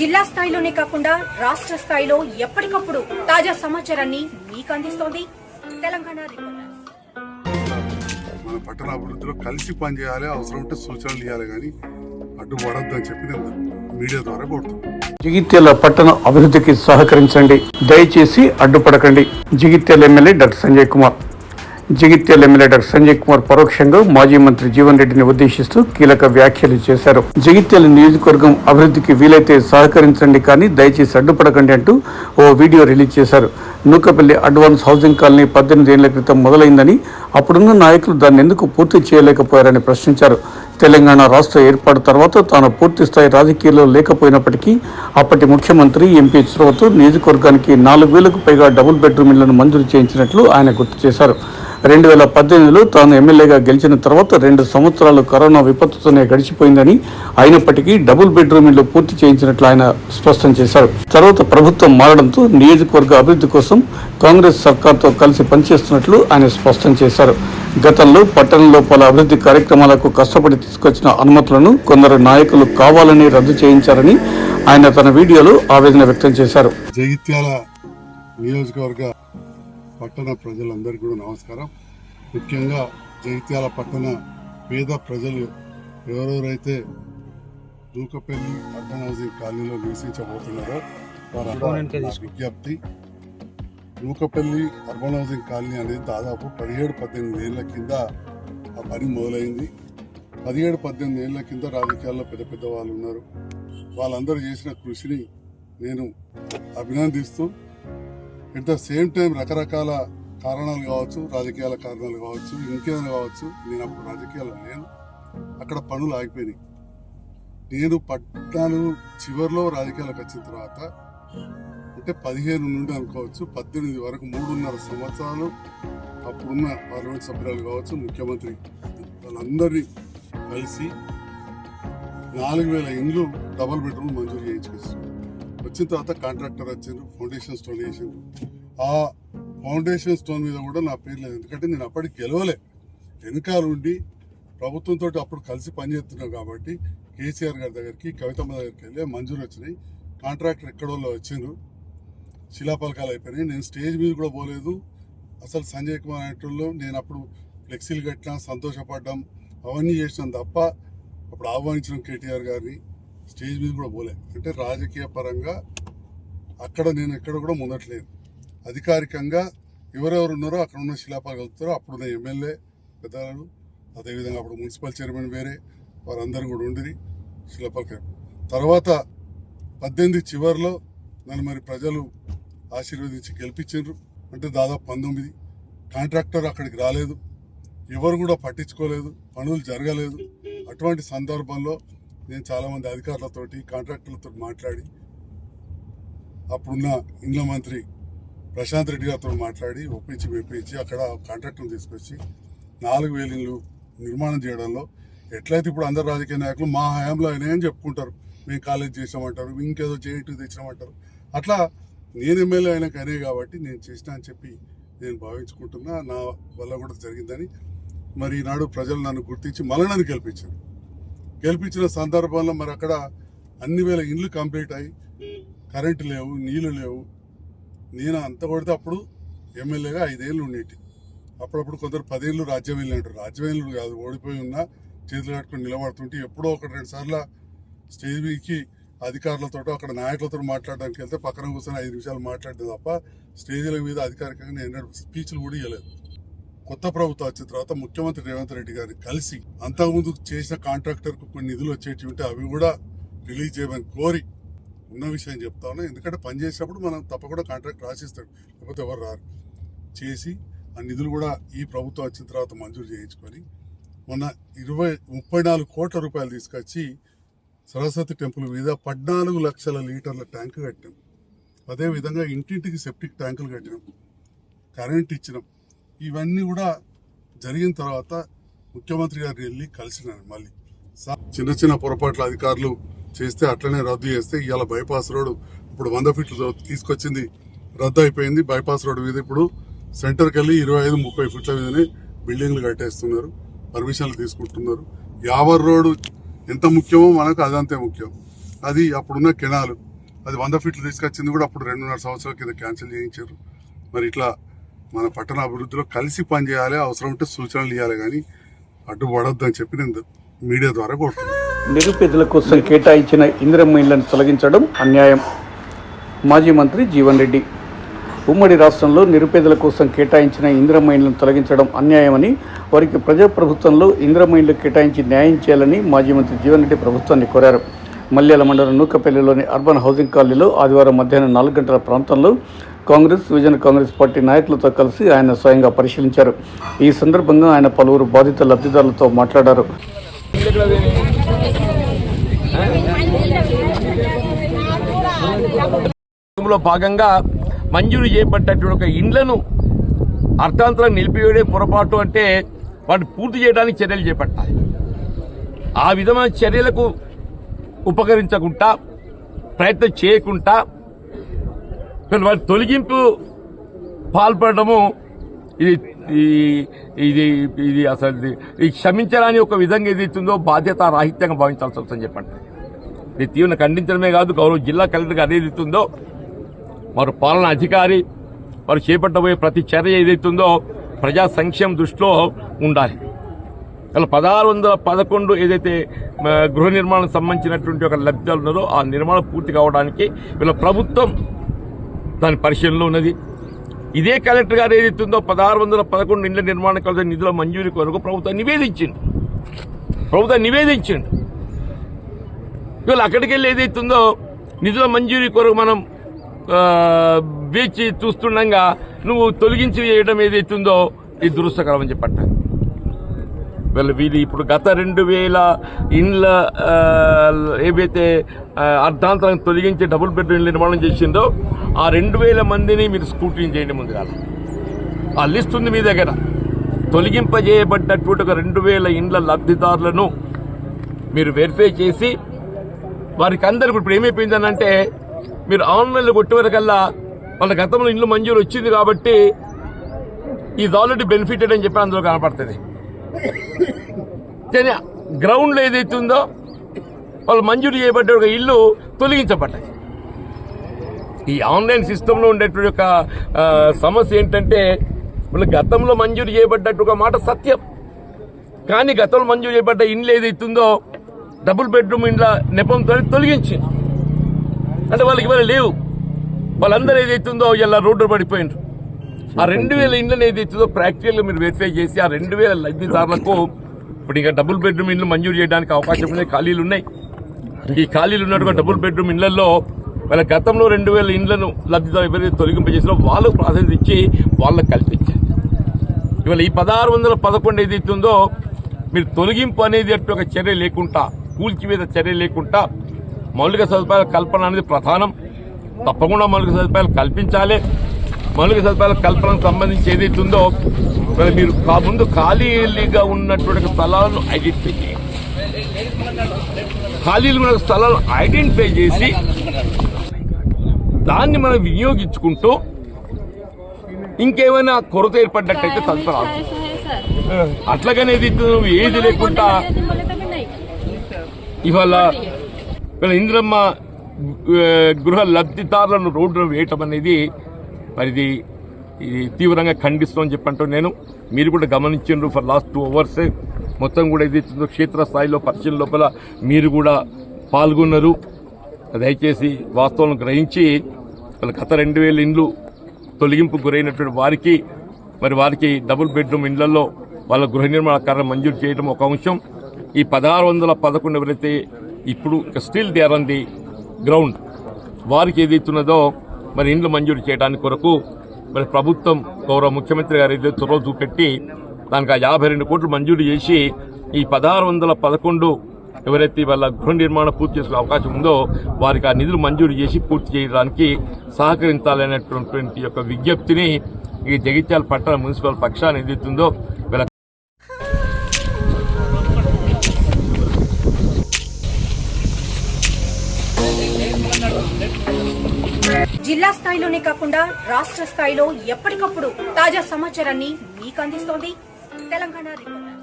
జిల్లా స్థాయిలోనే కాకుండా రాష్ట్ర స్థాయిలో ఎప్పటికప్పుడు తాజా సమాచారాన్ని మీకు అందిస్తోంది తెలంగాణ రిపోర్టర్స్ మన పట్టణ అభివృద్ధిలో కలిసి పనిచేయాలి అవసరం ఉంటే సూచనలు ఇవ్వాలి కానీ అడ్డుపడద్దు అని చెప్పి నేను మీడియా ద్వారా కోరుతున్నాను. జగిత్యాల పట్టణ అభివృద్ధికి సహకరించండి. దయచేసి అడ్డుపడకండి. Jagtial MLA doctor Sanjay Kumar. Jagtial MLA doctor Sanjay Kumar పరోక్షంగా మాజీ మంత్రి జీవన్ రెడ్డిని ఉద్దేశిస్తూ కీలక వ్యాఖ్యలు చేశారు. జగిత్యాల నియోజకవర్గం అభివృద్ధికి వీలైతే సహకరించండి కానీ దయచేసి అడ్డుపడకండి అంటూ ఓ వీడియో రిలీజ్ చేశారు. నూకపల్లి అడ్వాన్స్ హౌసింగ్ కాలనీ పద్దెనిమిది ఏళ్ళ క్రితం మొదలైందని అప్పుడున్న నాయకులు దాన్ని ఎందుకు పూర్తి చేయలేకపోయారని ప్రశ్నించారు. తెలంగాణ రాష్ట్ర ఏర్పాటు తర్వాత తాను పూర్తి స్థాయి రాజకీయాల్లో లేకపోయినప్పటికీ అప్పటి ముఖ్యమంత్రి ఎంపీ చొరవతో నియోజకవర్గానికి నాలుగు వేలకు పైగా డబుల్ బెడ్రూమ్ ఇళ్ళను మంజూరు చేయించినట్లు ఆయన గుర్తు చేశారు. రెండు వేల పద్దెనిమిదిలో తాను ఎమ్మెల్యేగా గెలిచిన తర్వాత రెండు సంవత్సరాలు కరోనా విపత్తుతోనే గడిచిపోయిందని అయినప్పటికీ డబుల్ బెడ్రూమ్ ఇళ్ళు పూర్తి చేయించినట్లు ఆయన స్పష్టం చేశారు. తర్వాత ప్రభుత్వం మారడంతో నియోజకవర్గ అభివృద్ధి కోసం కాంగ్రెస్ సర్కార్తో కలిసి పనిచేస్తున్నట్లు ఆయన స్పష్టం చేశారు. గతంలో పట్టణంలో పలు అభివృద్ధి కార్యక్రమాలకు కష్టపడి తీసుకొచ్చిన అనుమతులను కొందరు నాయకులు కావాలని రద్దు చేయించారని ఆయన తన వీడియోలో ఆవేదన వ్యక్తం చేశారు. జగిత్యాల నియోజకవర్గ పట్టణ ప్రజలందరికీ కూడా నమస్కారం. ముఖ్యంగా జగిత్యాల పట్టణ పేద ప్రజలు ఎవరెవరైతే దూకపల్లి అర్బన్ హౌసింగ్ కాలనీలో నివసించబోతున్నారో నా విజ్ఞప్తి నూకపల్లి అర్బన్ హౌసింగ్ కాలనీ అనేది దాదాపు పదిహేడు పద్దెనిమిది ఏళ్ళ కింద ఆ పని మొదలైంది. పదిహేడు పద్దెనిమిది ఏళ్ళ కింద రాజకీయాల్లో పెద్ద పెద్ద వాళ్ళు ఉన్నారు. వాళ్ళందరూ చేసిన కృషిని నేను అభినందిస్తూ ఎట్ ద సేమ్ టైం రకరకాల కారణాలు కావచ్చు రాజకీయాల కారణాలు కావచ్చు ఇంకేదైనా కావచ్చు నేను అప్పుడు రాజకీయాలు లేను. అక్కడ పనులు ఆగిపోయినాయి. నేను పద్నాలుగు చివరిలో రాజకీయాలకు వచ్చిన తర్వాత అంటే పదిహేను నుండి అనుకోవచ్చు పద్దెనిమిది వరకు మూడున్నర సంవత్సరాలు అప్పుడున్న పార్లమెంట్ సభ్యురాలు కావచ్చు ముఖ్యమంత్రి వాళ్ళందరినీ కలిసి నాలుగు వేల ఇండ్లు డబల్ బెడ్రూమ్ మంజూరు చేయించుకొచ్చారు. వచ్చిన తర్వాత కాంట్రాక్టర్ వచ్చారు ఫౌండేషన్ స్టోన్ వేసారు ఆ ఫౌండేషన్ స్టోన్ మీద కూడా నా పేరు లేదు. ఎందుకంటే నేను అప్పటికి గెలవలే. వెనకాల ఉండి ప్రభుత్వంతో అప్పుడు కలిసి పనిచేస్తున్నాం కాబట్టి కేసీఆర్ గారి దగ్గరికి కవితమ్మ దగ్గరికి వెళ్ళి మంజూరు వచ్చినాయి. కాంట్రాక్టర్ ఎక్కడోళ్ళు వచ్చిండ్రు. శిలాపలకాలు అయిపోయినాయి. నేను స్టేజ్ మీద కూడా పోలేదు. అసలు సంజయ్ కుమార్ అనేటోళ్ళు నేను అప్పుడు ఫ్లెక్సీలు కట్టినా సంతోషపడ్డం అవన్నీ చేసినాం తప్ప అప్పుడు ఆహ్వానించిన కేటీఆర్ గారిని స్టేజ్ మీద కూడా పోలే. అంటే రాజకీయ పరంగా అక్కడ నేను ఎక్కడ కూడా ముందట్లేదు. అధికారికంగా ఎవరెవరు ఉన్నారో అక్కడ ఉన్న శిలాపలకాలతో అప్పుడున్న ఎమ్మెల్యే పెద్దలు అదేవిధంగా అప్పుడు మున్సిపల్ చైర్మన్ వేరే వారందరూ కూడా ఉండేది శిలాపలక తర్వాత పద్దెనిమిది చివరిలో నన్ను మరి ప్రజలు ఆశీర్వదించి గెలిపించారు అంటే దాదాపు పంతొమ్మిది. కాంట్రాక్టర్ అక్కడికి రాలేదు. ఎవరు కూడా పట్టించుకోలేదు. పనులు జరగలేదు. అటువంటి సందర్భంలో నేను చాలామంది అధికారులతోటి కాంట్రాక్టర్లతో మాట్లాడి అప్పుడున్న ఇండ్ల మంత్రి ప్రశాంత్ రెడ్డి గారితో మాట్లాడి ఒప్పించి మెప్పించి అక్కడ కాంట్రాక్టర్ తీసుకొచ్చి నాలుగు వేలు నిర్మాణం చేయడంలో ఎట్లయితే ఇప్పుడు అందరు రాజకీయ నాయకులు మా హయాంలో అయినాయని చెప్పుకుంటారు. మేము కాలేజ్ చేసామంటారు ఇంకేదో చేయటం తెచ్చినామంటారు. అట్లా నేను ఎమ్మెల్యే అయినాక కనే కాబట్టి నేను చేసిన అని చెప్పి నేను భావించుకుంటున్నా. నా వల్ల కూడా జరిగిందని మరి ఈనాడు ప్రజలు నన్ను గుర్తించి మళ్ళీ నన్ను గెలిపించారు. గెలిపించిన సందర్భంలో మరి అక్కడ అన్ని వేల ఇండ్లు కంప్లీట్ అయ్యి కరెంటు లేవు నీళ్ళు లేవు. నేను అంత కొడితే అప్పుడు ఎమ్మెల్యేగా ఐదేళ్ళు ఉండేటి. అప్పుడప్పుడు కొందరు పదేళ్ళు రాజ్యం వెళ్ళినట్టు. రాజ్యం వెళ్ళినట్టు కాదు ఓడిపోయి ఉన్నా చేతులు కట్టుకుని నిలబడుతుంటే ఎప్పుడో ఒకటి రెండు సార్లు స్టేజ్ మీదకి అధికారులతో అక్కడ నాయకులతో మాట్లాడడానికి వెళ్తే పక్కన కూర్చొని ఐదు నిమిషాలు మాట్లాడితే తప్ప స్టేజీల మీద అధికారికంగా నేను స్పీచ్లు కూడా ఇవ్వలేదు కొత్త ప్రభుత్వం వచ్చిన తర్వాత ముఖ్యమంత్రి రేవంత్ రెడ్డి గారిని కలిసి అంతకుముందు చేసిన కాంట్రాక్టర్కు కొన్ని నిధులు వచ్చేటివి ఉంటే అవి కూడా రిలీజ్ చేయమని కోరి ఉన్న విషయం చెప్తా ఉన్నా. ఎందుకంటే పనిచేసినప్పుడు మనం తప్పకుండా కాంట్రాక్ట్ రాసిస్తాడు లేకపోతే ఎవరు రారు. చేసి ఆ నిధులు కూడా ఈ ప్రభుత్వం వచ్చిన తర్వాత మంజూరు చేయించుకొని మొన్న ఇరవై ముప్పై నాలుగు కోట్ల రూపాయలు తీసుకొచ్చి సరస్వతి టెంపుల్ మీద పద్నాలుగు లక్షల లీటర్ల ట్యాంక్ కట్టాం అదేవిధంగా ఇంటింటికి సెప్టిక్ ట్యాంకులు కట్టినాం. కరెంట్ ఇచ్చినాం. ఇవన్నీ కూడా జరిగిన తర్వాత ముఖ్యమంత్రి గారిని వెళ్ళి కలిసినాను మళ్ళీ. చిన్న చిన్న పొరపాట్ల అధికారులు చేస్తే అట్లనే రద్దు చేస్తే ఇవాళ బైపాస్ రోడ్ ఇప్పుడు వంద ఫీట్లు తీసుకొచ్చింది. రద్దు అయిపోయింది. బైపాస్ రోడ్ మీద ఇప్పుడు సెంటర్కి వెళ్ళి ఇరవై ఐదు ముప్పై ఫీట్ల మీదనే బిల్డింగ్లు కట్టేస్తున్నారు. పర్మిషన్లు తీసుకుంటున్నారు. యావర్ రోడ్డు ఎంత ముఖ్యమో మనకు అదంతే ముఖ్యం. అది అప్పుడున్న కెనాలు. అది వంద ఫీట్లు తీసుకొచ్చింది కూడా అప్పుడు రెండున్నర సంవత్సరాల కింద క్యాన్సిల్ చేయించారు. మరి ఇట్లా మన పట్టణ అభివృద్ధిలో కలిసి పనిచేయాలి అవసరం ఉంటే సూచనలు ఇవ్వాలి కానీ అడ్డుపడద్దు అని చెప్పి నేను మీడియా ద్వారా కోరుతున్నాను. నిరుపేదల కోసం కేటాయించిన ఇందిరమ్మ ఇళ్ళను తొలగించడం అన్యాయం. మాజీ మంత్రి జీవన్ రెడ్డి. ఉమ్మడి రాష్ట్రంలో నిరుపేదల కోసం కేటాయించిన ఇంద్రమైన్లను తొలగించడం అన్యాయమని వారికి ప్రజాప్రభుత్వంలో ఇంద్రమైన్లు కేటాయించి న్యాయం చేయాలని మాజీ మంత్రి జీవన్ రెడ్డి ప్రభుత్వాన్ని కోరారు. మల్యాల మండలం నూకపల్లిలోని అర్బన్ హౌసింగ్ కాలనీలో ఆదివారం మధ్యాహ్నం నాలుగు గంటల ప్రాంతంలో కాంగ్రెస్ విజన్ కాంగ్రెస్ పార్టీ నాయకులతో కలిసి ఆయన స్వయంగా పరిశీలించారు. ఈ సందర్భంగా ఆయన పలువురు బాధిత లబ్ధిదారులతో మాట్లాడారు. భాగంగా మంజూరు చేయబడ్డటువంటి ఒక ఇండ్లను అర్థాంతరం నిలిపివేయడే పొరపాటు అంటే వాటిని పూర్తి చేయడానికి చర్యలు చేపట్టాలి. ఆ విధమైన చర్యలకు ఉపకరించకుండా ప్రయత్నం చేయకుండా వాటి తొలగింపు పాల్పడము ఇది ఈ- ఇది ఇది అసలు ఇది- ఇది క్షమించరాని ఒక విధంగా ఏదైతుందో బాధ్యత రాహిత్యంగా భావించాల్సి వస్తుందని చెప్పండి. ఇది తీవ్ర ఖండించడమే కాదు గౌరవ జిల్లా కలెక్టర్గా అదేదైతుందో మరి పాలన అధికారి వారు చేపట్టబోయే ప్రతి చర్య ఏదైతుందో ప్రజా సంక్షేమ దృష్టిలో ఉండాలి. అలా పదహారు వందల పదకొండు ఏదైతే గృహ నిర్మాణం సంబంధించినటువంటి ఒక లబ్ధాలు ఉన్నదో ఆ నిర్మాణం పూర్తి కావడానికి వీళ్ళ ప్రభుత్వం దాని పరిశీలనలో ఉన్నది. ఇదే కలెక్టర్ గారు ఏదైతే ఉందో పదహారు వందల పదకొండు ఇండ్ల నిర్మాణం కలిసిన నిధుల మంజూరీ కొరకు ప్రభుత్వం నివేదించింది. ప్రభుత్వం నివేదించింది. ఇవాళ అక్కడికి వెళ్ళి ఏదైతుందో నిధుల మంజూరీ కొరకు మనం బీచ్ చూస్తుండగా నువ్వు తొలగించి వేయడం ఏదైతుందో ఇది దురదృష్టకరం అని చెప్పట్ట వీళ్ళు వీళ్ళు ఇప్పుడు గత రెండు వేల ఇండ్ల ఏవైతే అర్ధాంతరం తొలగించి డబుల్ బెడ్రూమ్ నిర్మాణం చేసిందో ఆ రెండు వేల మందిని మీరు స్కూటీ చేయండి ముందుగా. ఆ లిస్ట్ ఉంది మీ దగ్గర. తొలగింపజేయబడ్డటువంటి ఒక రెండు వేల ఇండ్ల లబ్ధిదారులను మీరు వెరిఫై చేసి వారికి అందరికి ఇప్పుడు ఏమైపోయిందనంటే మీరు ఆన్లైన్లో కొట్టేవరకల్లా వాళ్ళ గతంలో ఇల్లు మంజూరు వచ్చింది కాబట్టి ఈజ్ ఆల్రెడీ బెనిఫిటెడ్ అని చెప్పి అందులో కనపడుతుంది. కానీ గ్రౌండ్లో ఏదైతే ఉందో వాళ్ళు మంజూరు చేయబడ్డ ఒక ఇల్లు తొలగించబడ్డది. ఈ ఆన్లైన్ సిస్టంలో ఉండేటువంటి ఒక సమస్య ఏంటంటే వాళ్ళు గతంలో మంజూరు చేయబడ్డట్టు ఒక మాట సత్యం. కానీ గతంలో మంజూరు చేయబడ్డ ఇండ్లు ఏదైతుందో డబుల్ బెడ్రూమ్ ఇండ్ల నెపంతో తొలగించింది. అంటే వాళ్ళకి మరి లేవు. వాళ్ళందరూ ఏదైతుందో ఇలా రోడ్డు పడిపోయినారు. ఆ రెండు వేల ఇండ్లను ఏదైతుందో ప్రాక్టికల్గా మీరు వెరిఫై చేసి ఆ రెండు వేల లబ్ధిదారులకు ఇప్పుడు ఇంకా డబుల్ బెడ్రూమ్ ఇండ్లు మంజూరు చేయడానికి అవకాశం ఉన్నాయి ఖాళీలు ఉన్నాయి. ఈ ఖాళీలు ఉన్నట్టుగా డబుల్ బెడ్రూమ్ ఇండ్లలో వాళ్ళ గతంలో రెండు వేల ఇండ్లను లబ్ధిదారు ఎవరైతే తొలగింపజేసినా వాళ్ళకు ప్రాధాన్యత ఇచ్చి వాళ్ళకు కల్పించారు. ఇవాళ ఈ పదహారు వందల పదకొండు ఏదైతుందో మీరు తొలగింపు అనేది అట్టు ఒక చర్య లేకుండా కూల్చివేత చర్య లేకుండా మౌలిక సదుపాయాల కల్పన అనేది ప్రధానం. తప్పకుండా మౌలిక సదుపాయాలు కల్పించాలి. మౌలిక సదుపాయాల కల్పనకు సంబంధించి ఏదైతే ఉందో మరి మీరు ముందు ఖాళీగా ఉన్నటువంటి స్థలాలను ఐడెంటిఫై చేయండి. ఖాళీలు ఉన్న స్థలాలను ఐడెంటిఫై చేసి దాన్ని మనం వినియోగించుకుంటూ ఇంకేమైనా కొరత ఏర్పడ్డట్టయితే తదుపరి ఆలోచిస్తాం. అట్లాగనే ఇది నువ్వు ఏది లేకుండా ఇవాళ ఇవాళ ఇంద్రమ్మ గృహ లబ్ధిదారులను రోడ్డును వేయటం అనేది మరి ఇది ఇది తీవ్రంగా ఖండిస్తామని చెప్పంటూ నేను మీరు కూడా గమనించారు ఫర్ లాస్ట్ టూ అవర్స్ మొత్తం కూడా ఇది క్షేత్రస్థాయిలో పరిశీలన లోపల మీరు కూడా పాల్గొన్నారు. దయచేసి వాస్తవం గ్రహించి వాళ్ళ గత రెండు వేల ఇండ్లు తొలగింపు గురైనటువంటి వారికి మరి వారికి డబుల్ బెడ్రూమ్ ఇండ్లలో వాళ్ళ గృహ నిర్మాణ కార్యం మంజూరు చేయడం ఒక అంశం. ఈ పదహారు వందల పదకొండు ఎవరైతే ఇప్పుడు still they are on the ground వారికి ఏదైతున్నదో మరి ఇండ్లు మంజూరు చేయడానికి కొరకు మరి ప్రభుత్వం గౌరవ ముఖ్యమంత్రి గారు ఏదైతే చొరవ చూపెట్టి దానికి ఆ యాభై రెండు కోట్లు మంజూరు చేసి ఈ పదహారు వందల పదకొండు ఎవరైతే వాళ్ళ గృహ నిర్మాణం పూర్తి చేసుకునే అవకాశం ఉందో వారికి ఆ నిధులు మంజూరు చేసి పూర్తి చేయడానికి సహకరించాలనేటువంటి యొక్క విజ్ఞప్తిని ఈ జగిత్యాల పట్టణ మున్సిపల్ పక్షాన్ని ఏదైతుందో జిల్లా స్థాయిలోనే కాకుండా రాష్ట్ర స్థాయిలో ఎప్పటికప్పుడు తాజా సమాచారాన్ని మీకు అందిస్తోంది తెలంగాణ రిపోర్టర్.